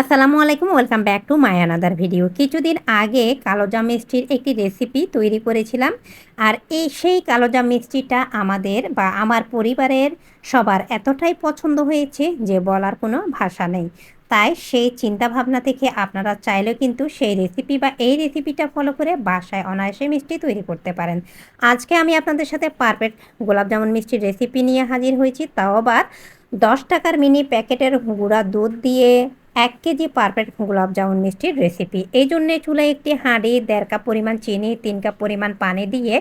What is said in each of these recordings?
আসসালামু আলাইকুম, welcome back to my another video. কিছুদিন আগে কালোজাম মিষ্টির একটি রেসিপি তৈরি করেছিলাম। আর এই সেই কালোজাম মিষ্টিটা আমাদের বা আমার পরিবারের সবার এতটাই পছন্দ হয়েছে যে বলার কোনো ভাষা নেই। তাই সেই চিন্তা ভাবনা থেকে আপনারা চাইলেও কিন্তু সেই রেসিপি বা এই রেসিপিটা ফলো করে বাসায় অনায়াসে মিষ্টি তৈরি করতে পারেন। আজকে আমি আপনাদের সাথে পারফেক্ট গোলাপজামুন মিষ্টির রেসিপি নিয়ে হাজির হয়েছি। তাও আবার দশ টাকার মিনি প্যাকেটের গুঁড়া দুধ দিয়ে এক কেজি পারফেক্ট গোলাপ জামুন মিষ্টির রেসিপি এই জন্যে চুলায় একটি হাঁড়ি, দেড় কাপ পরিমাণ চিনি, তিন কাপ পরিমাণ পানি দিয়ে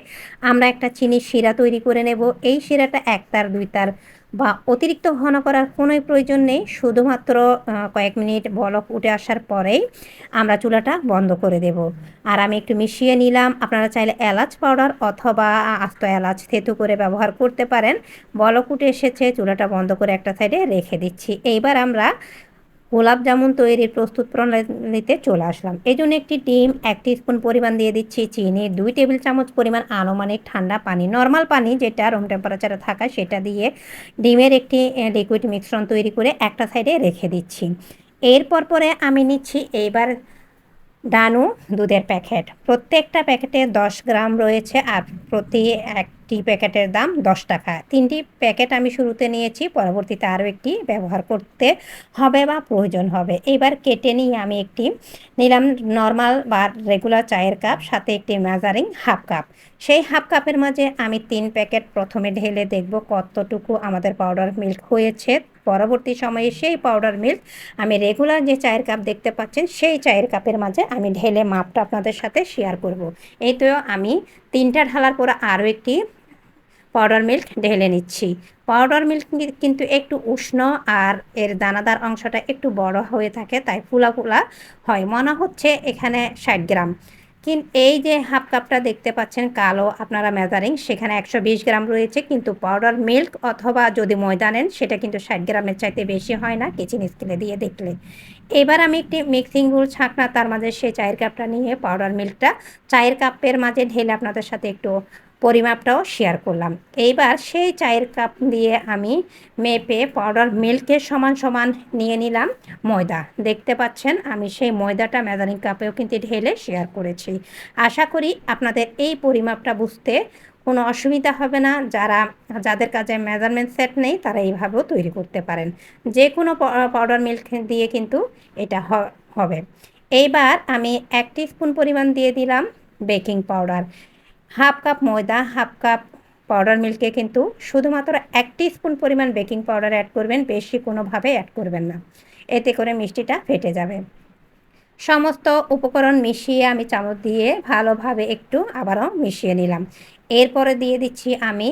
আমরা একটা চিনির শিরা তৈরি করে নেব। এই শিরাটা এক তার দুই তার বা অতিরিক্ত ঘন করার কোনোই প্রয়োজন নেই। শুধুমাত্র কয়েক মিনিট বলক উঠে আসার পরেই আমরা চুলাটা বন্ধ করে দেব। আর আমি একটু মিশিয়ে নিলাম। আপনারা চাইলে এলাচ পাউডার অথবা আস্ত এলাচ, থেতু করে ব্যবহার করতে পারেন। বলক উঠে এসেছে, চুলাটা বন্ধ করে একটা সাইডে রেখে দিচ্ছি। এইবার আমরা গোলাপ জামুন তৈরির প্রস্তুত প্রণালীতে চলে আসলাম। এই জন্য একটি ডিম, এক স্পুন পরিমাণ দিয়ে দিচ্ছি চিনি, দুই টেবিল চামচ পরিমাণ আনুমানিক ঠান্ডা পানি নর্মাল পানি যেটা রুম টেম্পারেচারে থাকা সেটা দিয়ে ডিমের একটি লিকুইড মিশ্রণ তৈরি করে একটা সাইডে রেখে দিচ্ছি। এরপর পরে আমি নিচ্ছি এইবার ডানু দুধের প্যাকেট। প্রত্যেকটা প্যাকেটে দশ গ্রাম রয়েছে আর প্রতি একটি প্যাকেটের দাম দশ টাকা। তিনটি প্যাকেট আমি শুরুতে নিয়েছি, পরবর্তীতে আরও একটি ব্যবহার করতে হবে বা প্রয়োজন হবে। এবার কেটে নিয়ে আমি একটি নিলাম নর্মাল বা রেগুলার চায়ের কাপ, সাথে একটি মেজারিং হাফ কাপ। সেই হাফ কাপের মাঝে আমি তিন প্যাকেট প্রথমে ঢেলে দেখব কতটুকু আমাদের পাউডার মিল্ক হয়েছে। পরবর্তী সময়ে সেই পাউডার মিল্ক আমি রেগুলার যে চায়ের কাপ দেখতে পাচ্ছেন, সেই চায়ের কাপের মাঝে আমি ঢেলে মাপটা আপনাদের সাথে শেয়ার করব। এই তো আমি তিনটা ঢালার পরে আরও একটি পাউডার মিল্ক ঢেলে নিচ্ছি। পাউডার মিল্ক কিন্তু একটু উষ্ণ আর এর দানাদার অংশটা একটু বড় হয়ে থাকে, তাই ফুলা ফুলা হয়। মনে হচ্ছে এখানে ষাট গ্রাম। কিন এই যে হাফ কাপটা দেখতে পাচ্ছেন, কালো আপনারা মেজারিং সেখানে একশো বিশ গ্রাম রয়েছে। কিন্তু পাউডার মিল্ক অথবা যদি ময়দা নেন, সেটা কিন্তু ষাট গ্রামের চাইতে বেশি হয় না কিচেন স্কেলে দিয়ে দেখলে। এবার আমি একটি মিক্সিং বুল ছাঁকনা তার মাঝে সেই চায়ের কাপটা নিয়ে পাউডার মিল্কটা চায়ের কাপের মাঝে ঢেলে আপনাদের সাথে একটু পরিমাপটাও শেয়ার করলাম। এইবার সেই চায়ের কাপ দিয়ে আমি মেপে পাউডার মিল্কের সমান সমান নিয়ে নিলাম ময়দা। দেখতে পাচ্ছেন, আমি সেই ময়দাটা মেজারিং কাপেও কিন্তু ঢেলে শেয়ার করেছি। আশা করি আপনাদের এই পরিমাপটা বুঝতে কোনো অসুবিধা হবে না। যারা, যাদের কাছে মেজারমেন্ট সেট নেই, তারা এইভাবেও তৈরি করতে পারেন। যে কোনো পাউডার মিল্ক দিয়ে কিন্তু এটা হবে। এইবার আমি এক স্পুন পরিমাণ দিয়ে দিলাম বেকিং পাউডার হাফ কাপ ময়দা, হাফ কাপ পাউডার মিল্কে কিন্তু শুধুমাত্র এক স্পুন পরিমাণ বেকিং পাউডার অ্যাড করবেন, বেশি কোনোভাবে অ্যাড করবেন না। এতে করে মিষ্টিটা ফেটে যাবে। সমস্ত উপকরণ মিশিয়ে আমি চামচ দিয়ে ভালোভাবে একটু আবারও মিশিয়ে নিলাম। এরপরে দিয়ে দিচ্ছি আমি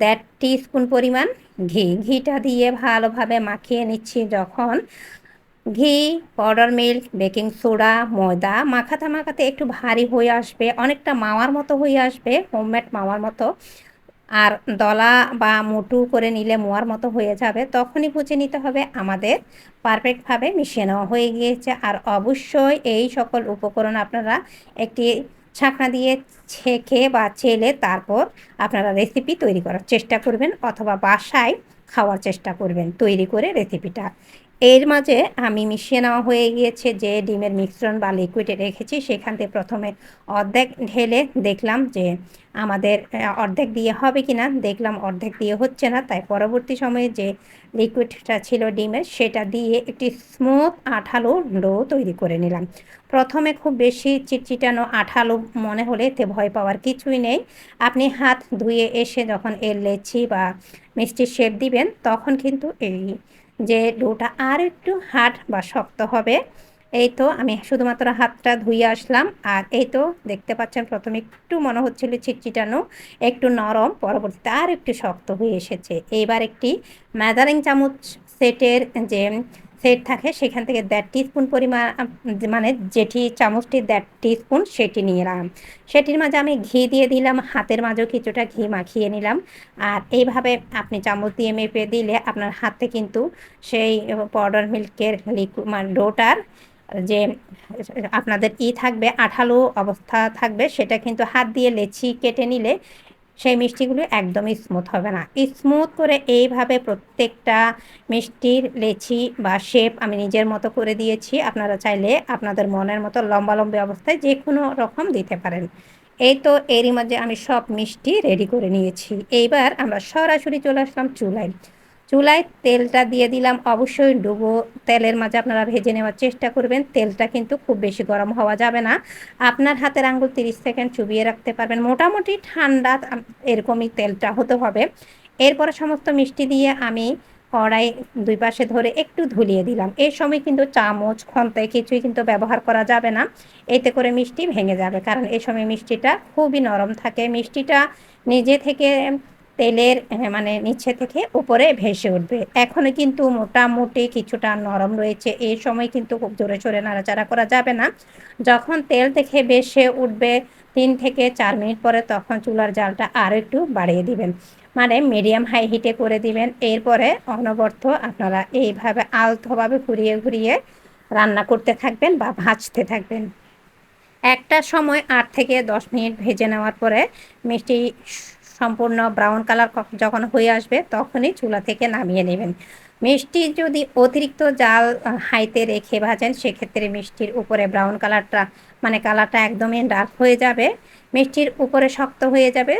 দেড় স্পুন পরিমাণ ঘি। ঘিটা দিয়ে ভালোভাবে মাখিয়ে নিচ্ছি যখন। ঘি পাউডার মিল্ক বেকিং সোডা ময়দা মাখাতে মাখাতে একটু ভারী হয়ে আসবে, অনেকটা মাওয়ার মতো হয়ে আসবে হোমমেড মাওয়ার মতো। আর দলা বা মোটু করে নিলে মোয়ার মতো হয়ে যাবে। তখনই বুঝে নিতে হবে আমাদের পারফেক্টভাবে মিশিয়ে নেওয়া হয়ে গিয়েছে। আর অবশ্যই এই সকল উপকরণ আপনারা একটি ছাঁকনা দিয়ে ছেঁকে বা ছেলে তারপর আপনারা রেসিপি তৈরি করার চেষ্টা করবেন অথবা বাসায় খাওয়ার চেষ্টা করবেন তৈরি করে রেসিপিটা। এর মাঝে আমি মিশিয়ে নেওয়া হয়ে গিয়েছে যে ডিমের মিশ্রণ বা লিকুইডে রেখেছি, সেখান থেকে প্রথমে অর্ধেক ঢেলে দেখলাম যে আমাদের অর্ধেক দিয়ে হবে কি না দেখলাম অর্ধেক দিয়ে হচ্ছে না, তাই পরবর্তী সময়ে যে লিকুইডটা ছিল ডিমের, সেটা দিয়ে একটি স্মুথ আঠালো ডো তৈরি করে নিলাম। প্রথমে খুব বেশি চিটচিটানো আঠালো মনে হলে এতে ভয় পাওয়ার কিছুই নেই। আপনি হাত ধুয়ে এসে যখন এর লেচি বা মিষ্টির শেপ দিবেন, তখন কিন্তু এই যে ডোটা আর একটু হার্ড বা শক্ত হবে। এই তো আমি শুধুমাত্র হাতটা ধুয়ে আসলাম, আর এই তো দেখতে পাচ্ছেন প্রথমে একটু মনে হচ্ছিল চিটচিটানো একটু নরম, পরবর্তীতে আর একটু শক্ত হয়ে এসেছে। এবার একটি ম্যাদারিং চামচ সেটের যে সেট থাকে, সেখান থেকে দেড় স্পুন পরিমাণ মানে যেটি চামচটি দেড় স্পুন সেটি নিলাম সেটির মাঝে আমি ঘি দিয়ে দিলাম, হাতের মাঝেও কিছুটা ঘি মাখিয়ে নিলাম। আর এইভাবে আপনি চামচ দিয়ে মেপে দিলে আপনার হাতে কিন্তু সেই পাউডার মিল্কের লিকুইড মানে ডোটার যে আপনাদের ই থাকবে, আঠালো অবস্থা থাকবে, সেটা কিন্তু হাত দিয়ে লেচি কেটে নিলে সেই মিষ্টিগুলো একদমই স্মুথ হবে না। স্মুথ করে এইভাবে প্রত্যেকটা মিষ্টির লেচি বা শেপ আমি নিজের মতো করে দিয়েছি। আপনারা চাইলে আপনাদের মনের মতো লম্বা লম্বা অবস্থায় যে কোনো রকম দিতে পারেন। এই তো এরই মধ্যে আমি সব মিষ্টি রেডি করে নিয়েছি। এইবার আমরা সরাসরি চলে আসলাম চুলায়। চুলায় তেলটা দিয়ে দিলাম। অবশ্যই ডুবো তেলের মাঝে আপনারা ভেজে নেওয়ার চেষ্টা করবেন। তেলটা কিন্তু খুব বেশি গরম হওয়া যাবে না। আপনার হাতের আঙ্গুল তিরিশ সেকেন্ড চুবিয়ে রাখতে পারবেন। মোটামুটি ঠান্ডা এরকমই তেলটা হতে হবে। এরপরে সমস্ত মিষ্টি দিয়ে আমি কড়াই দুই পাশে ধরে একটু ধুলিয়ে দিলাম। এই সময় কিন্তু চামচ খন্তায় কিছুই কিন্তু ব্যবহার করা যাবে না। এতে করে মিষ্টি ভেঙে যাবে। কারণ এই সময় মিষ্টিটা খুবই নরম থাকে। মিষ্টিটা নিজে থেকে তেলের মানে নিচে থেকে উপরে ভেসে উঠবে। এখনও কিন্তু মোটামুটি কিছুটা নরম রয়েছে। এই সময় কিন্তু খুব জোরে জোরে নাড়াচাড়া করা যাবে না। যখন তেল থেকে ভেসে উঠবে তিন থেকে চার মিনিট পরে তখন চুলার জালটা আরও একটু বাড়িয়ে দিবেন। মানে মিডিয়াম হাই হিটে করে দিবেন। এরপরে অনবর্ত আপনারা এইভাবে আলতোভাবে ঘুরিয়ে ঘুরিয়ে রান্না করতে থাকবেন বা ভাজতে থাকবেন। একটা সময় আট থেকে দশ মিনিট ভেজে নেওয়ার পরে মিষ্টি সম্পূর্ণ ব্রাউন কালার যখন হয়ে আসবে তখনই চুলা থেকে নামিয়ে নেবেন। মিষ্টি যদি অতিরিক্ত জাল হাইতে রেখে ভাজেন, সেক্ষেত্রে মিষ্টির উপরে ব্রাউন কালারটা মানে কালারটা একদমই ডার্ক হয়ে যাবে। মিষ্টির উপরে শক্ত হয়ে যাবে,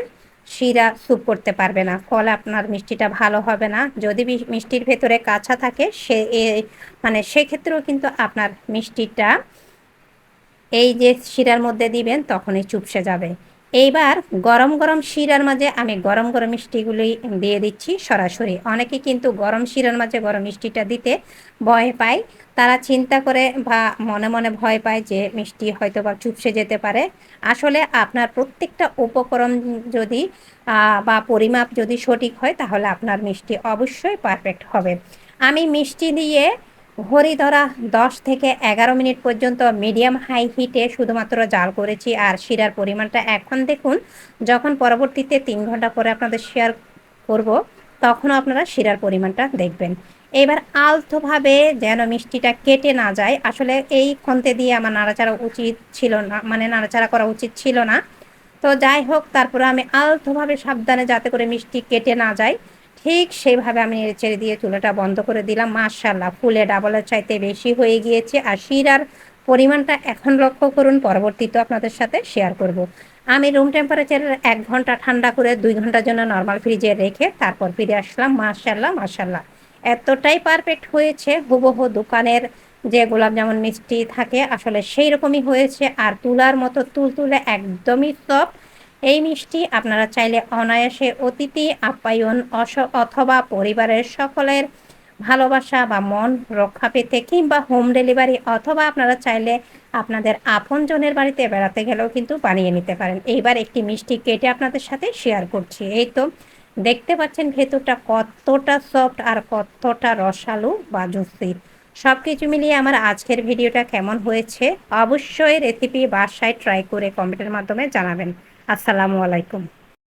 শিরা স্যুপ করতে পারবে না। ফলে আপনার মিষ্টিটা ভালো হবে না। যদি মিষ্টির ভেতরে কাঁচা থাকে, সে মানে সেক্ষেত্রেও কিন্তু আপনার মিষ্টিটা এই যে শিরার মধ্যে দিবেন, তখনই চুপসে যাবে। এইবার গরম গরম শিরার মাঝে আমি গরম গরম মিষ্টিগুলি দিয়ে দিচ্ছি সরাসরি। অনেকে কিন্তু গরম শিরার মাঝে গরম মিষ্টিটা দিতে ভয় পায়। তারা চিন্তা করে বা মনে মনে ভয় পায় যে মিষ্টি হয়তো বা চুপসে যেতে পারে। আসলে আপনার প্রত্যেকটা উপকরণ যদি বা পরিমাপ যদি সঠিক হয় তাহলে আপনার মিষ্টি অবশ্যই পারফেক্ট হবে। আমি মিষ্টি দিয়ে ঘড়ি ধরা দশ থেকে এগারো মিনিট পর্যন্ত মিডিয়াম হাই হিটে শুধুমাত্র জাল করেছি আর শিরার পরিমাণটা এখন দেখুন, যখন পরবর্তীতে তিন ঘণ্টা পরে আপনাদের শেয়ার করব, তখনও আপনারা শিরার পরিমাণটা দেখবেন। এবার আলতোভাবে যেন মিষ্টিটা কেটে না যায়, আসলে এই খন্তে দিয়ে আমার নাড়াচাড়া উচিত ছিল না মানে নাড়াচাড়া করা উচিত ছিল না। তো যাই হোক, তারপরে আমি আলতোভাবে সাবধানে যাতে করে মিষ্টি কেটে না যায়। ঠিক সেইভাবে আমি ছেড়ে দিয়ে চুলাটা বন্ধ করে দিলাম। মার্শাল্লাহ ফুলে ডাবলের চাইতে বেশি হয়ে গিয়েছে। আর শিরার পরিমাণটা এখন লক্ষ্য করুন, পরবর্তীতে আপনাদের সাথে শেয়ার করব। আমি রুম টেম্পারেচারের এক ঘণ্টা ঠান্ডা করে দুই ঘণ্টার জন্য নর্মাল ফ্রিজে রেখে তারপর ফিরে আসলাম। মার্শাল্লাহ মার্শাল্লাহ এতটাই পারফেক্ট হয়েছে, হুবহু দোকানের যে গোলাপ জামুন মিষ্টি থাকে, আসলে সেই রকমই হয়েছে। আর তুলার মতো তুল তুলে একদমই সফট এই মিষ্টি আপনারা চাইলে অনায়াসে অতিথি, আপ্যায়ন, অস অথবা পরিবারের সকলের ভালোবাসা বা মন রক্ষা পেতে কিংবা হোম ডেলিভারি অথবা আপনারা চাইলে আপনাদের আপনজনের বাড়িতে বেড়াতে গেলেও কিন্তু বানিয়ে নিতে পারেন। এইবার একটি মিষ্টি কেটে আপনাদের সাথে শেয়ার করছি। এই তো দেখতে পাচ্ছেন ভেতরটা কতটা সফট আর কতটা রসালু বা জুসি সব কিছু মিলিয়ে আমার আজকের ভিডিওটা কেমন হয়েছে? অবশ্যই রেসিপি বাসায় ট্রাই করে কমেন্টের মাধ্যমে জানাবেন। আসসালামু আলাইকুম।